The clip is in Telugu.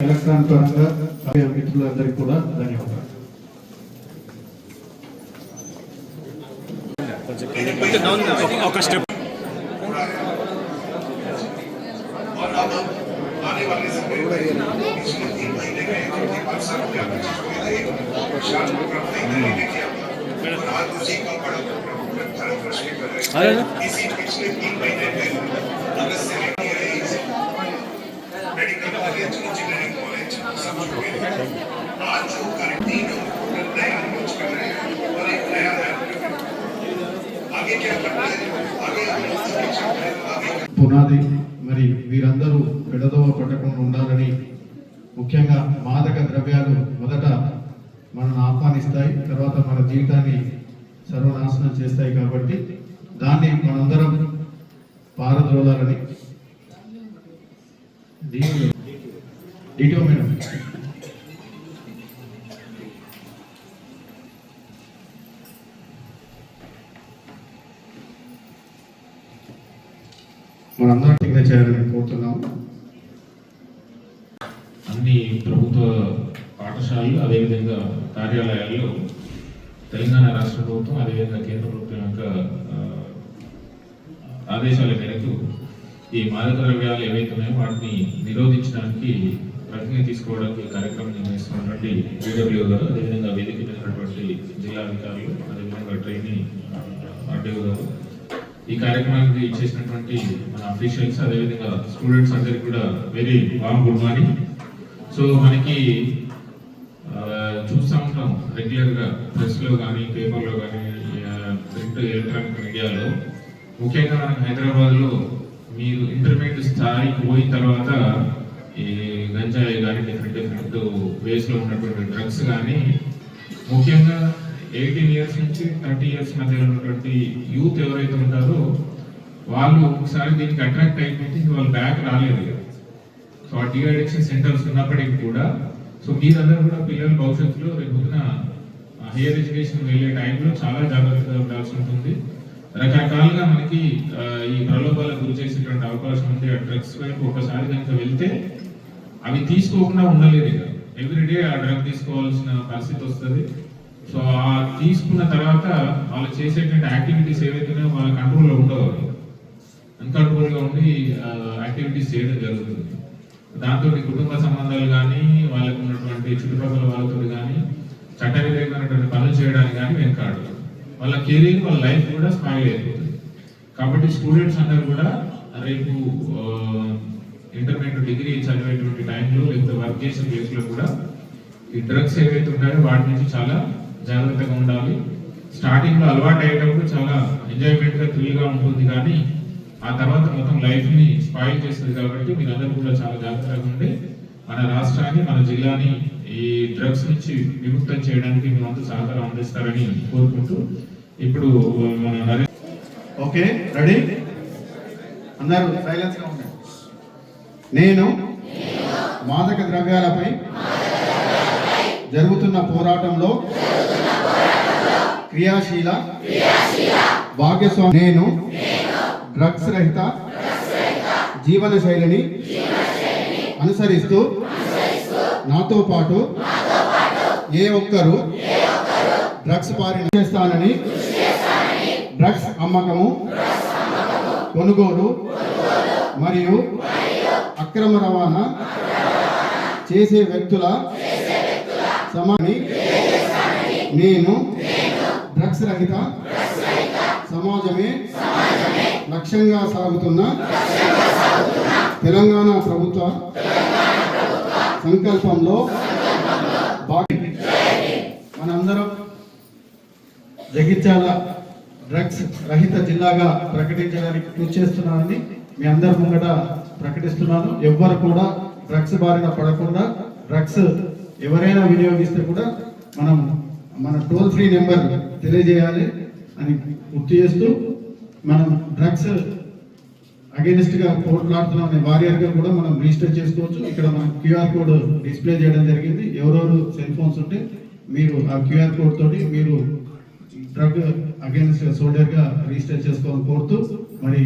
ఎలక్ట్రాన్ పరంగా అవే మిత్రులందరికీ కూడా ధన్యవాదాలు ఒక స్టెప్ అదే పునాది మరి వీరందరూ పెడదోవ పట్టకుండా ఉండాలని ముఖ్యంగా మాదక ద్రవ్యాలు మొదట మనల్ని ఆహ్వానిస్తాయి తర్వాత మన జీవితాన్ని సర్వనాశనం చేస్తాయి కాబట్టి దాన్ని మనందరం పారద్రోలాలని డిటో మేడం మనందరం కింద చేయాలని కోరుతున్నాము అన్ని ప్రభుత్వ పాఠశాలలు అదేవిధంగా కార్యాలయాల్లో తెలంగాణ రాష్ట్ర ప్రభుత్వం అదేవిధంగా కేంద్ర ప్రభుత్వం యొక్క ఆదేశాల మేరకు ఈ మాదక ద్రవ్యాలు ఏవైతే ఉన్నాయో వాటిని నిరోధించడానికి ప్రక్రియ తీసుకోవడానికి కార్యక్రమం నిర్వహిస్తున్నటువంటి బీడబ్ల్యూ గారు అదేవిధంగా వేదిక జిల్లా అధికారులు అదేవిధంగా ట్రైనింగ్ ఆర్డీఓ గారు ఈ కార్యక్రమానికి ఇచ్చేసినటువంటి మన అఫీషియల్స్ అదేవిధంగా స్టూడెంట్స్ అందరికి కూడా very warm good morning so మనకి చూస్తూ ఉంటాం రెగ్యులర్గా ప్రెస్లో కానీ పేపర్లో కానీ ప్రింట్ ఎలక్ట్రానిక్ మీడియాలో. ముఖ్యంగా మనకి హైదరాబాద్లో మీరు ఇంటర్మీడియట్ స్థాయికి పోయిన తర్వాత ఈ గంజాయి కానీ డిఫరెంట్ డిఫరెంట్ వేస్లో ఉన్నటువంటి డ్రగ్స్ కానీ ముఖ్యంగా ఎయిటీన్ ఇయర్స్ నుంచి థర్టీ ఇయర్స్ మధ్యలో ఉన్నటువంటి యూత్ ఎవరైతే ఉంటారో వాళ్ళు ఒకసారి దీనికి అట్రాక్ట్ అయిపోతే వాళ్ళు బ్యాక్ రాలేదు సో ఆ టీ సెంటర్స్ ఉన్నప్పటికీ కూడా సో మీరందరూ కూడా పిల్లల భవిష్యత్తులో రేపు పొద్దున హైయర్ ఎడ్యుకేషన్ వెళ్ళే టైంలో చాలా జాగ్రత్తగా ఉండాల్సి ఉంటుంది. రకరకాలుగా మనకి ఈ ప్రలోభాలకు గురి చేసేటువంటి అవకాశం ఉంది. ఆ డ్రగ్స్ వైపు ఒకసారి కనుక వెళ్తే అవి తీసుకోకుండా ఉండలేదు ఇక. ఎవ్రీడే ఆ డ్రగ్ తీసుకోవాల్సిన పరిస్థితి వస్తుంది. సో ఆ తీసుకున్న తర్వాత వాళ్ళు చేసేటువంటి యాక్టివిటీస్ ఏవైతేనే వాళ్ళ కంట్రోల్లో ఉండవు. అన్కంట్రోల్గా ఉండి యాక్టివిటీస్ చేయడం జరుగుతుంది. దాంతో కుటుంబ సంబంధాలు కానీ వాళ్ళకు ఉన్నటువంటి చుట్టుపక్కల వాళ్ళతో కానీ చట్టవిధమైనటువంటి పనులు చేయడానికి కానీ వెనకాడు వాళ్ళ కెరీర్ వాళ్ళ లైఫ్ కూడా స్పాయిల్ అయిపోతుంది. కాబట్టి స్టూడెంట్స్ అందరూ కూడా రేపు ఇంటర్మీడియట్ డిగ్రీ చదివేటువంటి టైంలో లేకపోతే వర్క్ చేసే ప్లేస్లో కూడా ఈ డ్రగ్స్ ఏవైతే ఉన్నాయో వాటి నుంచి చాలా జాగ్రత్తగా ఉండాలి. స్టార్టింగ్లో అలవాటు అయ్యేటప్పుడు చాలా ఎంజాయ్మెంట్గా థ్రిల్గా ఉంటుంది కానీ ఆ తర్వాత మొత్తం లైఫ్ని స్పాయిల్ చేస్తుంది కాబట్టి మీరందరూ కూడా చాలా జాగ్రత్తగా ఉండి మన రాష్ట్రాన్ని మన జిల్లాని ఈ డ్రగ్స్ నుంచి విముక్తం చేయడానికి మీరంతా సహకారం అందిస్తారని కోరుకుంటూ ఇప్పుడు మన ఓకే రెడీ? అందరూ సైలెన్స్గా ఉండండి. నేను మాదక ద్రవ్యాలపై జరుగుతున్న పోరాటంలో క్రియాశీల భాగ్యస్వామి నేను డ్రగ్స్ రహిత జీవన శైలిని అనుసరిస్తూ నాతో పాటు ఏ ఒక్కరు డ్రగ్స్ పారిన చేస్తానని డ్రగ్స్ అమ్మకము కొనుగోలు మరియు అక్రమ రవాణా చేసే వ్యక్తుల సమాని. నేను. డ్రగ్స్ రహిత. సమాజమే. లక్ష్యంగా సాగుతున్న. తెలంగాణ ప్రభుత్వ. సంకల్పంలో మనందరం జగిత్యాల డ్రగ్స్ రహిత జిల్లాగా ప్రకటించడానికి కృషి చేస్తున్నానని మీ అందరి ముంగట ప్రకటిస్తున్నాను. ఎవ్వరు కూడా డ్రగ్స్ బారిన పడకుండా డ్రగ్స్ ఎవరైనా వినియోగిస్తే కూడా మనం మన టోల్ ఫ్రీ నెంబర్ తెలియజేయాలి అని గుర్తు చేస్తూ మనం డ్రగ్స్ అగేనిస్ట్గా పోట్లాడుతున్న పోట్లాడుతున్నాం అనే వారియర్ కూడా మనం రిజిస్టర్ చేసుకోవచ్చు. ఇక్కడ మనం క్యూఆర్ కోడ్ డిస్ప్లే చేయడం జరిగింది. ఎవరెవరు సెల్ ఫోన్స్ ఉంటే మీరు ఆ క్యూఆర్ కోడ్ తోటి మీరు డ్రగ్ అగేన్స్ట్ సోల్డర్గా రిజిస్టర్ చేసుకోవాలని కోరుతూ మరి